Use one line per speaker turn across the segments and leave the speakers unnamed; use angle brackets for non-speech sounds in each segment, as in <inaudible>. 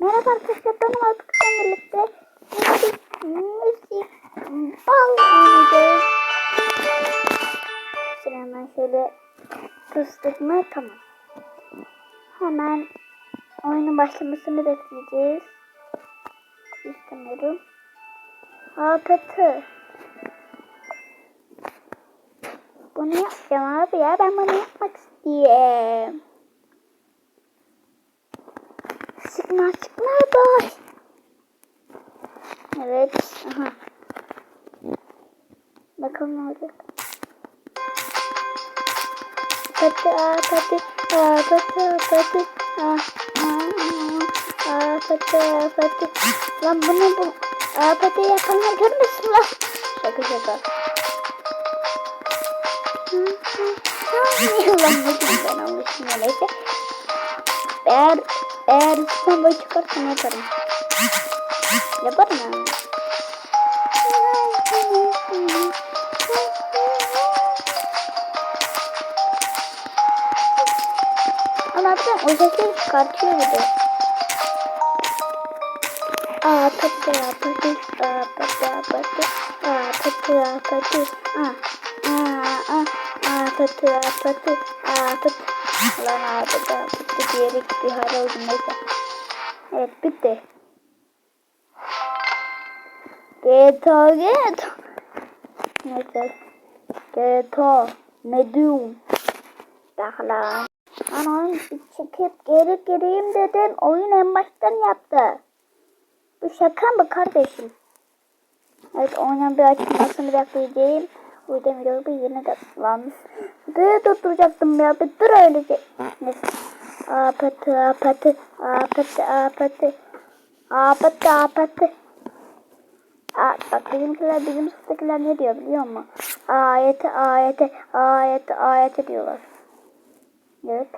Merhaba arkadaşlar benim Alpık'la birlikte müzik, müzik, bal oynayacağız. Şimdi hemen şöyle kıstık mı? Tamam. Hemen oyunun başlamasını bekleyeceğiz. İstemiyorum. Alpık'ı. Bunu yapacağım abi ya. Ben bunu yapmak istiyorum. Sıkma sıkma boş. Evet. Aha. Bakalım ne olacak. Pati a pati a pati a pati a a pati a pati. Lan bunu bu a pati yapanlar görmesin lan. Şaka şaka. Lan ne diyeyim ben almışım öyleyse. Eğer eğer bombayı çıkarsam yaparım. Yaparım yani. Ama ben o sesleri çıkartıyor bir de. Aa tatlı tatlı aa tatlı tatlı aa tatlı tatlı aa aa aa tatlı tatlı aa tatlı Lan aa pati diyerek bir hal oldum neyse. Evet bitti. GTA GTA Neyse. GTA Medium Daha Ana çekip geri gireyim dedim. Oyun en baştan yaptı. Bu şaka mı kardeşim? Evet oyunun bir açılmasını bekleyeceğim. Yüzden videoyu bir yerine de lan. Dur durduracaktım ya. Bir dur öylece. Neyse. Apatı apatı apatı apatı apatı apatı. Aa, bak bizimkiler bizim sınıftakiler ne diyor biliyor musun? Ayete ayete ayete ayete diyorlar. Evet.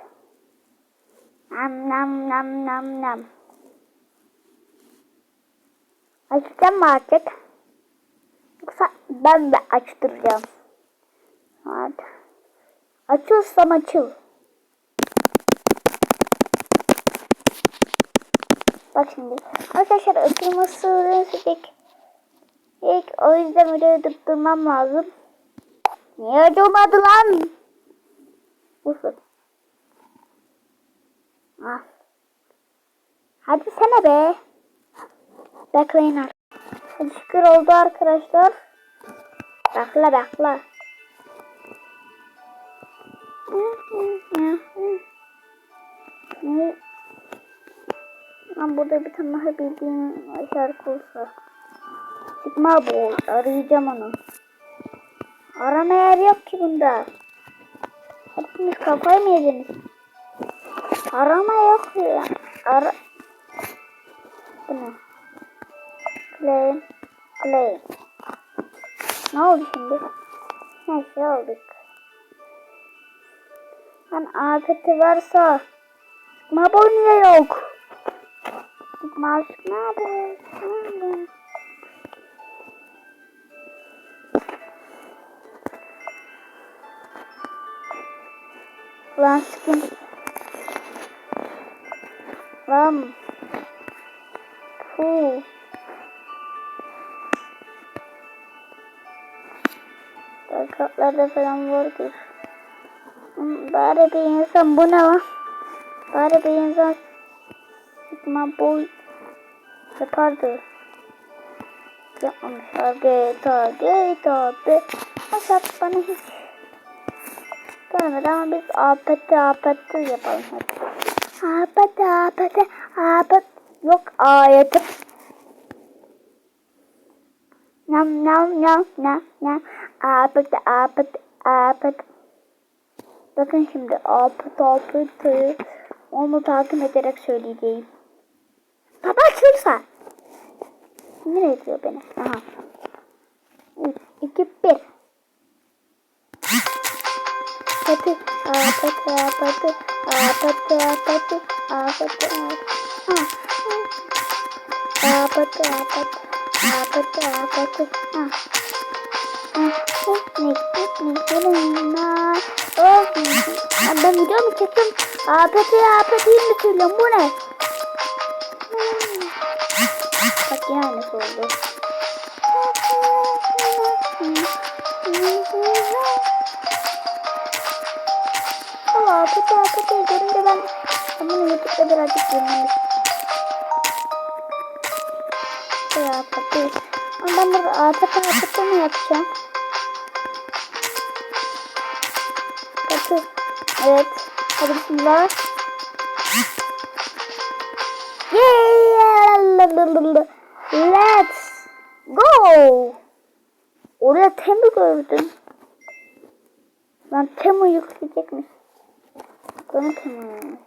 Nam nam nam nam nam. Açacağım artık? Yoksa ben de açtıracağım. Hadi. Açılsam açıl. Bak şimdi. Arkadaşlar ısırması sıcak. İlk o yüzden videoyu durdurmam lazım. Niye acımadı lan? Ufuk. Ah. Hadi sana be. Bekleyin artık. Şükür oldu arkadaşlar. Bekle. Ne? Lan burada bir tane daha bildiğim şarkı olsa. Çıkma bu. Arayacağım onu. Arama yer yok ki bunda. Hepiniz kafayı mı yediniz? Arama yok ya. Ara... Bu ne? Claim. Claim. Ne oldu şimdi? Neyse olduk. Lan afeti varsa çıkma bu niye yok? Çıkma çıkma bu. Lan sıkın. Lan. Kartlarda falan vardır. Bari bir insan bu ne lan? Bari bir insan sıkma boy yapardı. Yapmamışlar. GTA, GTA, be. Nasıl bana hiç Gelmedi ama biz apeti apeti yapalım hadi. Apeti apeti apet yok ayeti. Nam nam nam nam nam apeti apeti apeti. Bakın şimdi apeti apeti onu takip ederek söyleyeceğim. Baba açılsa. Nereye diyor beni? Aha. 3, 2, 1 apatı apatı apatı apatı apatı apatı apatı apatı apatı apatı Gitmek, gitmek, yanımda. Olsun. Ben video mu çektim? APT, APT mi söylüyorum? Bu ne? Bak yani oldu. Valla APT, APT üzerinde ben bunu YouTube'da birazcık dinlemek yapacağım? Pati. Evet. Hadi bismillah. Yeah! Let's go! Oraya Temu gördüm. Ben Temu yükleyecekmiş. Bakalım Temu.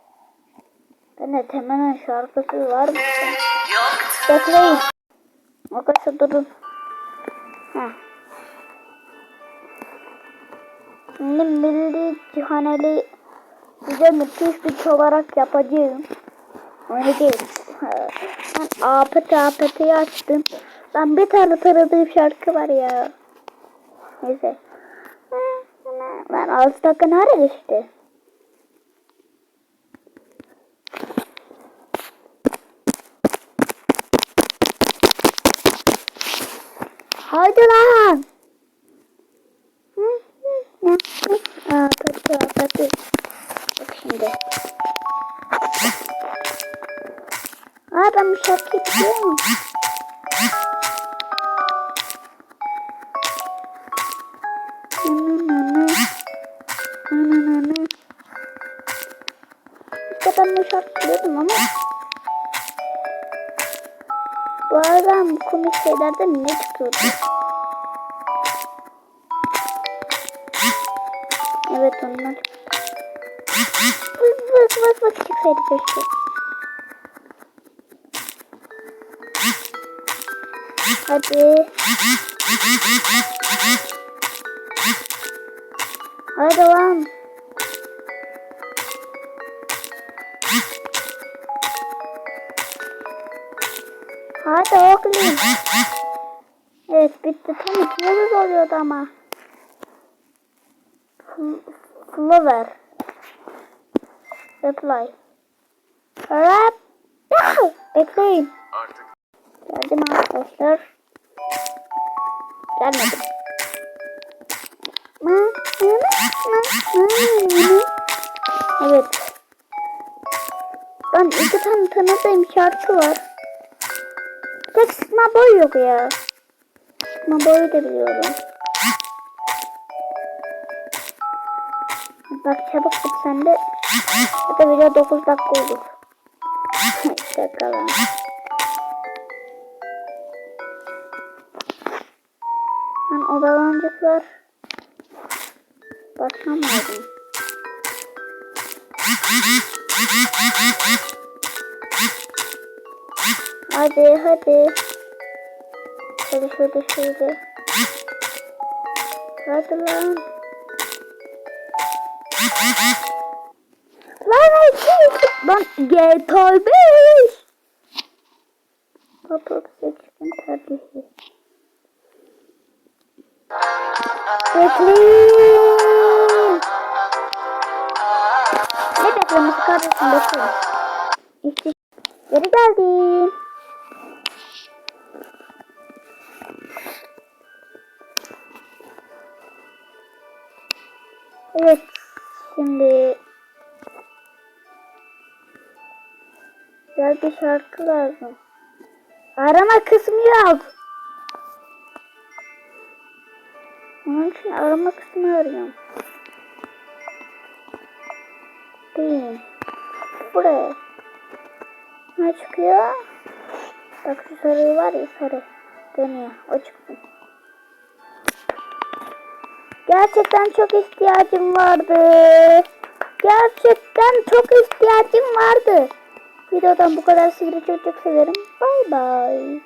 Ben de Temu'nun şarkısı var mı? Bekleyin. Arkadaşlar durun. Heh. Şimdi milli cihaneli size müthiş bir olarak yapacağım. Öyle değil. Ben apeti apeti açtım. Ben bir tane tanıdığım şarkı var ya. Neyse. Ben altı dakika nerede işte? Hadi lan. Biliyordum ama bazen komik şeylerden ne çıkıyordu? Evet onlar. Vız vız vız vız çıksaydı keşke. Hadi. Hadi lan. Hadi oğlum. Evet bitti. Tam iki yıldız oluyordu ama. Fl- Flower. Reply. Rap. Bekleyin.
Artık
Geldim arkadaşlar. Gelmedim. Evet. Ben iki tane tanıdığım şarkı var. Tek sıkma boy yok ya. Sıkma boyu da biliyorum. Bak çabuk bit sen de. Da video 9 dakika olur. <laughs> işte kalan. Ben odalanacaklar. Bakmam Hadi hadi. Hadi şöyle şöyle. Hadi lan. Lan hadi. Lan GTA 5. Roblox seçkin tabii. Bekleyin. Ne beklemesi kardeşim bekleyin. İşte geri geldim. Evet. Şimdi güzel bir şarkı lazım. Arama kısmı yok. Onun için arama kısmı arıyorum. Değil. Buraya. Ne çıkıyor? Bak şu sarı var ya sarı. Dönüyor. O çıksın. Gerçekten çok ihtiyacım vardı. Gerçekten çok ihtiyacım vardı. Videodan bu kadar sizi çok çok severim. Bay bay.